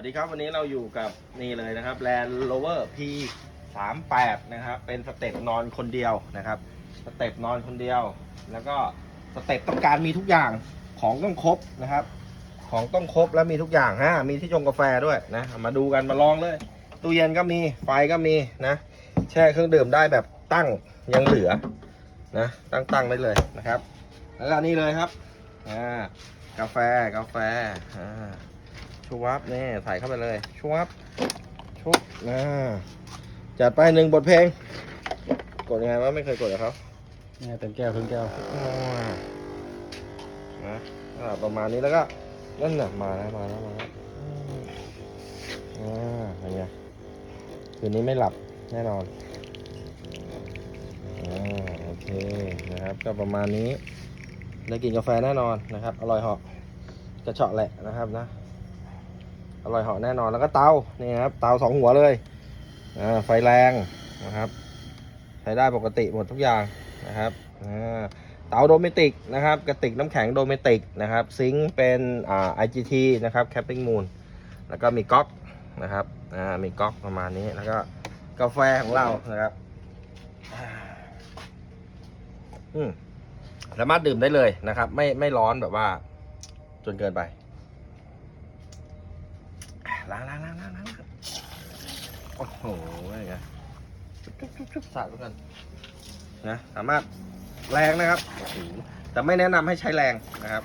วัสดีครับวันนี้เราอยู่กับนี่เลยนะครับ Land Rover P 3 8นะครับ เป็นสเต็ปนอนคนเดียวนะครับ สเต็ปนอนคนเดียว แล้วก็สเต็ปต้องการมีทุกอย่างของต้องครบนะครับ ของต้องครบแล้วมีทุกอย่างฮะมีที่ชงกาแฟด้วยนะมาดูกันมาลองเลยตู้เย็นก็มีไฟก็มีนะแช่เครื่องดื่มได้แบบตั้งยังเหลือนะตั้งตั้งได้เลยนะครับ แล้วก็นี่เลยครับอ่ากาแฟกาแฟอ่า ชูวับนี่ใส่เข้าไปเลยชูวับชุบนะจัดไปหนึ่งบทเพลง กดยังไงวะไม่เคยกดกับเขาเนี่ยเต็มแก้วครึ่งแก้วอ่านะอ่าประมาณนี้แล้วก็นั่นน่ะมาแล้วมาแล้วมาแล้วอืมอ่าเป็นไงคืนนี้ไม่หลับแน่นอนอ่าโอเคนะครับ ก็ประมาณนี้ได้กินกาแฟแน่นอนนะครับ อร่อยเหาะกระเฉาะแหละนะครับนะ อร่อยเหาะแน่นอนแล้วก็เตานี่ครับเตาสองหัวเลยไฟแรงนะครับ ใช้ได้ปกติหมดทุกอย่างนะครับเตาโดเมติกนะครับกระติกน้ำแข็งโดเมติกนะครับซิงเป็นอ่า IGT นะครับ Camping Moon แล้วก็มีก๊อกนะครับอ่ามีก๊อกประมาณนี้แล้วก็กาแฟของเรานะครับอืมสามารถดื่มได้เลยนะครับ ไม่ไม่ร้อนแบบว่าจนเกินไป ล้างล้างล้างล้างล้างโอ้โหอะไรเงี้ยจุ๊บจุ๊บจุ๊บจุ๊บสาดกันนะสามารถแรงนะครับโอ้โหแต่ไม่แนะนำให้ใช้แรงนะครับ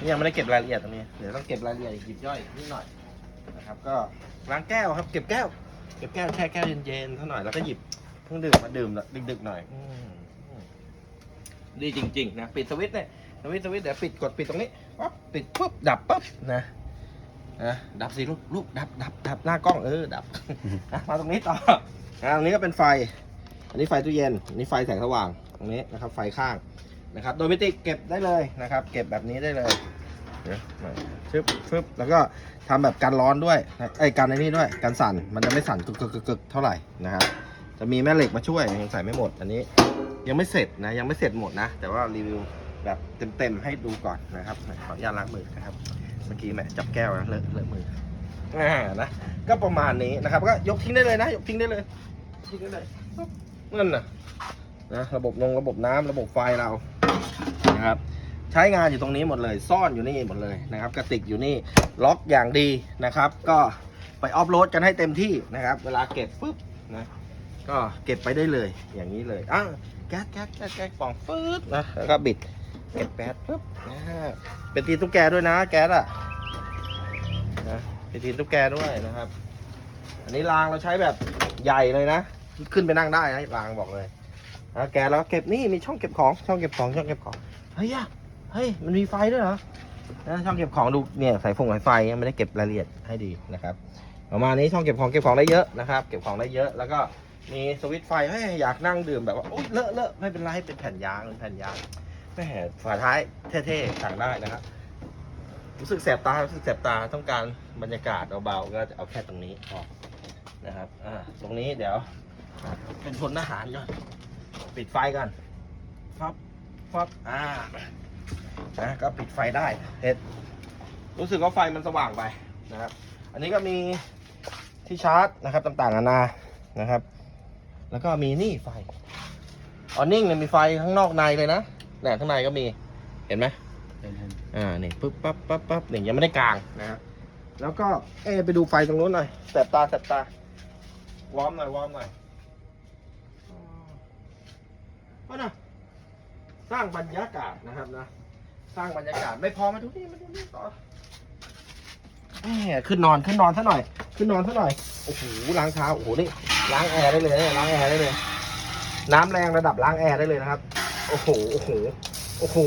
นี่ยังไม่ได้เก็บรายละเอียดตรงนี้เดี๋ยวต้องเก็บรายละเอียดหยิบย่อยนิดหน่อยนะครับ ก็ล้างแก้วครับ เก็บแก้ว เก็บแก้วแช่แก้วเย็นๆเท่าหน่อยแล้วก็หยิบเครื่องดื่มมาดื่มดึกๆหน่อยอืมอืมดีจริงๆนะปิดสวิตช์เนี่ยสวิตช์สวิตช์เดี๋ยวปิดกดปิดตรงนี้ปั๊บปิดปุ๊บดับปุ๊บนะ นะดับสิลูกลูกดับดับดับหน้ากล้องเออดับนะมาตรงนี้ต่อนะตรงนี้ก็เป็นไฟ อันนี้ไฟตู้เย็นอันนี้ไฟแสงสว่างตรงนี้นะครับ ไฟข้างนะครับโดยมิติเก็บได้เลยนะครับ เก็บแบบนี้ได้เลยเดี๋ยวมาฟึบฟึบแล้วก็ทำแบบกันร้อนด้วยนะไอ้ยกันไอ้นี่ด้วยกันสั่นมันจะไม่สั่นกึกกึกกึกกึกเท่าไหร่นะครับจะมีแม่เหล็กมาช่วยยังใส่ไม่หมด อันนี้ยังไม่เสร็จนะยังไม่เสร็จหมดนะ แต่ว่ารีวิวแบบเต็มๆให้ดูก่อนนะครับขออนุญาตล้างมือนะครับ เมื่อกี้แหม่จับแก้วนะเลอะเลอะมืออ่านะก็ประมาณนี้นะครับ ก็ยกทิ้งได้เลยนะ ยกทิ้งได้เลยทิ้งได้เลยปุ๊บนั่นน่ะนะระบบนงระบบน้ำระบบไฟเรานะครับ ใช้งานอยู่ตรงนี้หมดเลย ซ่อนอยู่นี่หมดเลยนะครับ กระติกอยู่นี่ล็อกอย่างดีนะครับ ก็ไปออฟโรดกันให้เต็มที่นะครับ เวลาเก็บปุ๊บนะก็เก็บไปได้เลยอย่างนี้เลยอะแก๊สแก๊สแก๊สแก๊สปองฟืดนะแล้วก็บิด เก็บแป๊ดปุ๊บนะเป็นตีนตุ๊กแกด้วยนะ แก๊สอะนะเป็นตีนตุ๊กแกด้วยนะครับ อันนี้รางเราใช้แบบใหญ่เลยนะ ขึ้นไปนั่งได้นะรางบอกเลยนะแกสแล้วเก็บนี่มีช่องเก็บของช่องเก็บของช่องเก็บของเฮ้ยอะเฮ้ยมันมีไฟด้วยเหรอนะช่องเก็บของดูเนี่ยสายฟงสายไฟยังไม่ได้เก็บรายละเอียดให้ดีนะครับประมาณนี้ช่องเก็บของเก็บของได้เยอะนะครับ เก็บของได้เยอะ แล้วก็มีสวิตช์ไฟเฮ้อยากนั่งดื่มแบบว่าโอ๊ยเลอะเลอะไม่เป็นไรเป็นแผ่นยางเป็นแผ่นยาง แม่ฝาท้ายเท่ๆสั่งได้นะครับรู้สึกแสบตา รู้สึกแสบตาต้องการบรรยากาศเบาๆก็จะเอาแค่ตรงนี้พอนะครับอ่าตรงนี้เดี๋ยวเป็นพลทหารก่อนปิดไฟก่อนฟับฟับอ่านะก็ปิดไฟได้เห็ดรู้สึกว่าไฟมันสว่างไปนะครับ อันนี้ก็มีที่ชาร์จนะครับต่างๆนานานะครับ แล้วก็มีนี่ไฟออนนิ่งเนี่ยมีไฟข้างนอกในเลยนะ นี่ยข้างในก็มีเห็นไหมเป็นเห็นอ่านี่ปึ๊บปั๊บปั๊บปั๊บนี่ยังไม่ได้กลางนะครับแล้วก็เอะไปดูไฟตรงนู้นหน่อยแสบตาแสบตาวอร์มหน่อยวอร์มหน่อยก็นะสร้างบรรยากาศนะครับนะ สร้างบรรยากาศไม่พอมาดูนี่มาดูนี่ต่อแหมขึ้นนอนขึ้นนอนซะหน่อย ขึ้นนอนซะหน่อยโอ้โหล้างเท้าโอ้โหนี่ล้างแอร์ได้เลยนะล้างแอร์ได้เลย น้ำแรงระดับล้างแอร์ได้เลยนะครับโอ้โห โอ้โห โอ้โห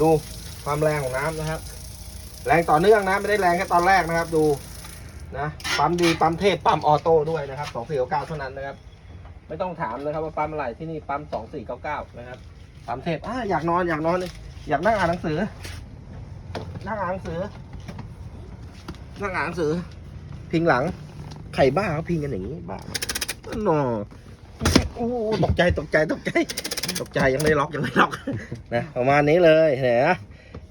ดูความแรงของน้ำนะครับ แรงต่อเนื่องนะไม่ได้แรงแค่ตอนแรกนะครับ ดูนะปั๊มดีปั๊มเทพปั๊มออโต้ด้วยนะครับสองสี่เก้าเท่านั้นนะครับ ไม่ต้องถามนะครับว่าปั๊มอะไรที่นี่ปั๊มสองสี่เก้าเก้านะครับปั๊มเทพอ่าอยากนอนอยากนอนเลยอยากนั่งอ่านหนังสือ นั่งอ่านหนังสือ นั่งอ่านหนังสือ พิงหลัง ไข่บ้าเขาพิงกันอย่างนี้บ้าโนโอ้ตกใจตกใจตกใจ ตกใจยังไม่ได้ล็อกยังไม่ได้ล็อกนะประมาณนี้เลยเห็นไหม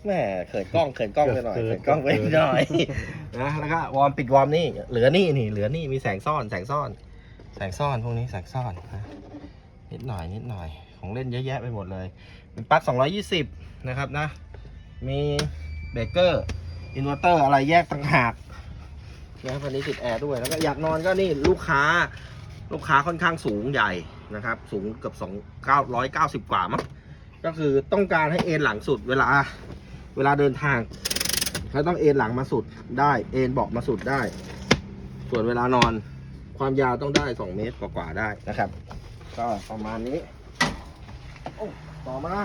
แม่เขินกล้องเขินกล้องไปหน่อยเขินกล้องไปหน่อยนะแล้วก็วอร์มปิดวอร์มนี่เหลือนี่นี่เหลือนี่มีแสงซ่อนแสงซ่อน แสงซ่อนพวกนี้แสงซ่อนนะนิดหน่อยนิดหน่อย ของเล่นเยอะแยะไปหมดเลยมีปลั๊ก220 นะครับนะ มีเบรกเกอร์อินเวอร์เตอร์อะไรแยกต่างหากนะครับอันนี้ติดแอร์ด้วยแล้วก็อยากนอนก็นี่ลูกค้า ลูกค้าค่อนข้างสูงใหญ่ นะครับ สูงเกือบสองเก้าร้อยเก้าสิบกว่ามั้งก็คือต้องการให้เอนหลังสุดเวลาเวลาเดินทางเขาต้องเอนหลังมาสุดได้ เอนเบอกมาสุดได้ ส่วนเวลานอนความยาวต้องได้สองเมตรกว่าๆได้นะครับ ก็ประมาณนี้โอ้ต่อมา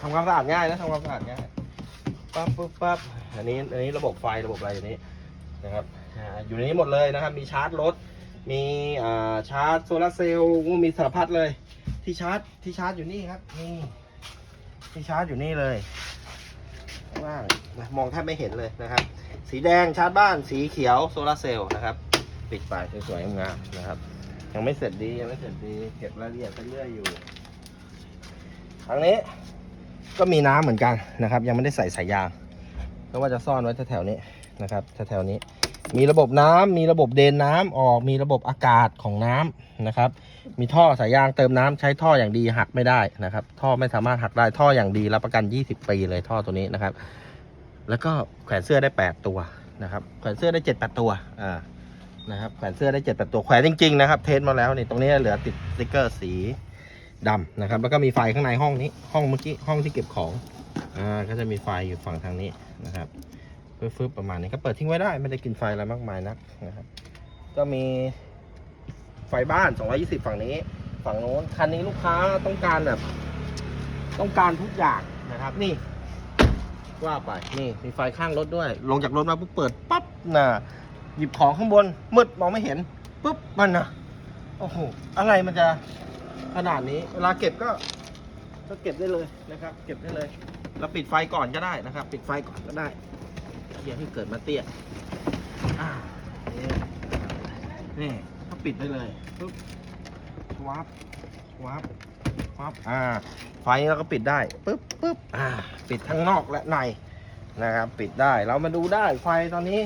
ทำความสะอาดง่ายนะทำความสะอาดง่ายปั๊บปุ๊บปั๊บอันนี้อันนี้ระบบไฟระบบอะไรอยู่นี้นะครับ อยู่ในนี้หมดเลยนะครับ มีชาร์จรถ มีชาร์จโซลาร์เซลล์มีสารพัดเลย ที่ชาร์จที่ชาร์จอยู่นี่ครับนี่ที่ชาร์จอยู่นี่เลยข้างล่างมองแทบไม่เห็นเลยนะครับ สีแดงชาร์จบ้านสีเขียวโซลาร์เซลล์นะครับ ปิดไปสวยๆงามนะครับ ยังไม่เสร็จดียังไม่เสร็จดีเก็บรายละเอียดไปเรื่อยอยู่ทางนี้ก็มีน้ำเหมือนกันนะครับ ยังไม่ได้ใส่สายยางก็ว่าจะซ่อนไว้แถวๆนี้นะครับแถวๆนี้ มีระบบน้ำมีระบบเดนน้ำออก มีระบบอากาศของน้ำนะครับ มีท่อสายยางเติมน้ำใช้ท่ออย่างดีหักไม่ได้นะครับ ท่อไม่สามารถหักได้ท่ออย่างดีรับประกัน 20 ปีเลยท่อตัวนี้นะครับ แล้วก็แขวนเสื้อได้ 8 ตัวนะครับแขวนเสื้อได้7 8ตัวอ่านะครับแขวนเสื้อได้7 8ตัวแขวนจริงๆนะครับ เทสมาแล้วนี่ตรงนี้เหลือติดสติ๊กเกอร์สีดำนะครับ แล้วก็มีไฟข้างในห้องนี้ห้องเมื่อกี้ห้องที่เก็บของอ่าก็จะมีไฟอยู่ฝั่งทางนี้นะครับ ฟึบๆประมาณนี้ก็เปิดทิ้งไว้ได้ ไม่ได้กินไฟอะไรมากมายนักนะครับ ก็มีไฟบ้าน 220 ฝั่งนี้ ฝั่งโน้น คันนี้ลูกค้าต้องการแบบ ต้องการทุกอย่างนะครับ นี่ว่าไป นี่มีไฟข้างรถด้วย ลงจากรถมาปุ๊บเปิดปั๊บนะหยิบของข้างบน มืดมองไม่เห็นปุ๊บมันนะโอ้โห อะไรมันจะขนาดนี้ เวลาเก็บก็ ก็เก็บได้เลยนะครับ เก็บได้เลย เราปิดไฟก่อนก็ได้นะครับ ปิดไฟก่อนก็ได้ เดี๋ยวให้เกิดมาเตี้ยอ่านี่ก็ปิดได้เลยปุ๊บวับวับวับอ่า ไฟเราก็ปิดได้ปุ๊บปุ๊บอ่า ปิดทั้งนอกและในนะครับ ปิดได้ เรามาดูได้ ไฟตอนนี้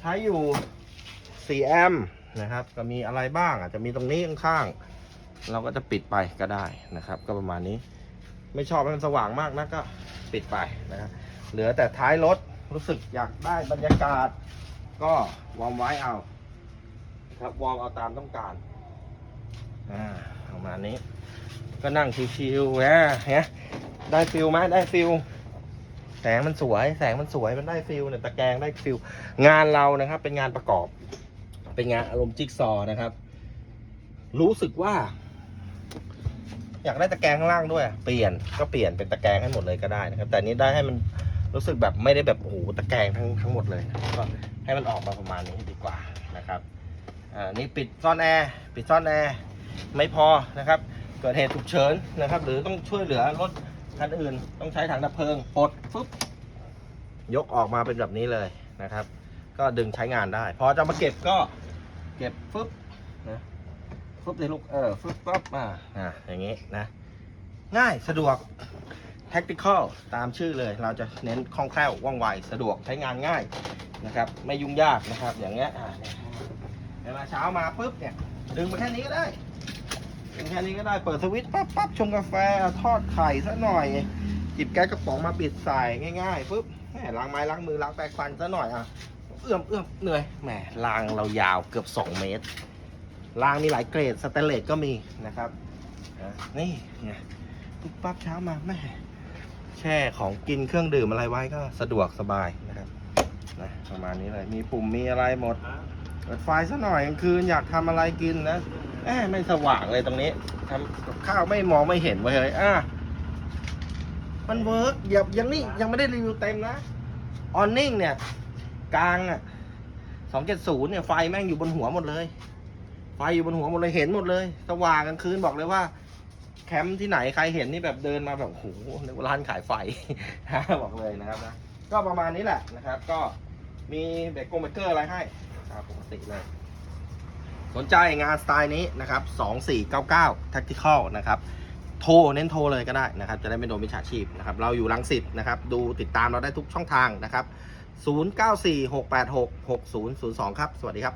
ใช้อยู่ 4 แอมป์นะครับ ก็มีอะไรบ้าง อาจจะมีตรงนี้ข้างๆ เราก็จะปิดไปก็ได้นะครับ ก็ประมาณนี้ ไม่ชอบให้มันสว่างมากนะก็ปิดไปนะครับ เหลือแต่ท้ายรถ รู้สึกอยากได้บรรยากาศ ก็วอร์มไว้เอาครับวอร์มเอาตามต้องการอ่าประมาณนี้ ก็นั่งชิวๆแหมเนี้ยได้ฟิลไหมได้ฟิลแสงมันสวย แสงมันสวยมันได้ฟิลเนี่ยตะแกรงได้ฟิลงานเรานะครับ เป็นงานประกอบ เป็นงานอารมณ์จิ๊กซอว์นะครับ รู้สึกว่า อยากได้ตะแกรงข้างล่างด้วย เปลี่ยนก็เปลี่ยนเป็นตะแกรงให้หมดเลยก็ได้นะครับ แต่นนี้ได้ให้มัน รู้สึกแบบไม่ได้แบบโอ้โหตะแกรงทั้งทั้งหมดเลย ก็ให้มันออกมาประมาณนี้ดีกว่านะครับอ่านี่ปิดซ่อนแอร์ปิดซ่อนแอร์ไม่พอนะครับ เกิดเหตุฉุกเฉินนะครับ หรือต้องช่วยเหลือรถคันอื่น ต้องใช้ถังดับเพลิงปลดฟึบยกออกมาเป็นแบบนี้เลยนะครับ ก็ดึงใช้งานได้ พอจะมาเก็บก็เก็บฟึบนะฟึบเลยลูกเออฟึบปั๊บอ่าอ่าอย่างงี้นะ ง่ายสะดวก tactical ตามชื่อเลย เราจะเน้นคล่องแคล่วว่องไวสะดวกใช้งานง่ายนะครับ ไม่ยุ่งยากนะครับ อย่างเงี้ยอ่าเนี่ยเวลาเช้ามาปุ๊บเนี่ยดึงมาแค่นี้ก็ได้ดึงแค่นี้ก็ได้เปิดสวิตช์ปั๊บปั๊บชงกาแฟทอดไข่ซะหน่อยหยิบแก๊สกระป๋องมาปิดใส่ง่ายๆปุ๊บแหมล้างไม้ล้างมือล้างแปรงฟันซะหน่อยอะเอื้อมเอื้อมเหนื่อยแหมรางเรายาวเกือบ 2 เมตรรางมีหลายเกรดสแตนเลสก็มีนะครับอะนี่ไงปุ๊บปั๊บเช้ามาแม่ แช่ของกินเครื่องดื่มอะไรไว้ก็สะดวกสบายนะครับนะประมาณนี้เลยมีปุ่มมีอะไรหมดเปิดไฟซะหน่อยกลางคืนอยากทำอะไรกินนะแอบไม่สว่างเลยตรงนี้ทำกับข้าวไม่มองไม่เห็นเว้ยเฮ้ยอะมันเวิร์กอย่ายังนี่ยังไม่ได้รีวิวเต็มนะออนนิ่งเนี่ย กลางอะสองเจ็ดศูนย์เนี่ยไฟแม่งอยู่บนหัวหมดเลย ไฟอยู่บนหัวหมดเลยเห็นหมดเลย สว่างกลางคืนบอกเลยว่า คมป์ที่ไหนใครเห็นนี่แบบเดินมาแบบโอ้โหนึกว่าร้านขายไฟ บอกเลยนะครับนะก็ประมาณนี้แหละนะครับ ก็มีเบรกกงเบรกเกอร์อะไรให้ครับปกติเลย สนใจงานสไตล์นี้นะครับ 2499 Tactical นะครับโทรเน้นโทรเลยก็ได้นะครับ จะได้ไม่โดนมิจฉาชีพนะครับ เราอยู่รังสิตนะครับ ดูติดตามเราได้ทุกช่องทางนะครับ 0946866002 ครับ สวัสดีครับ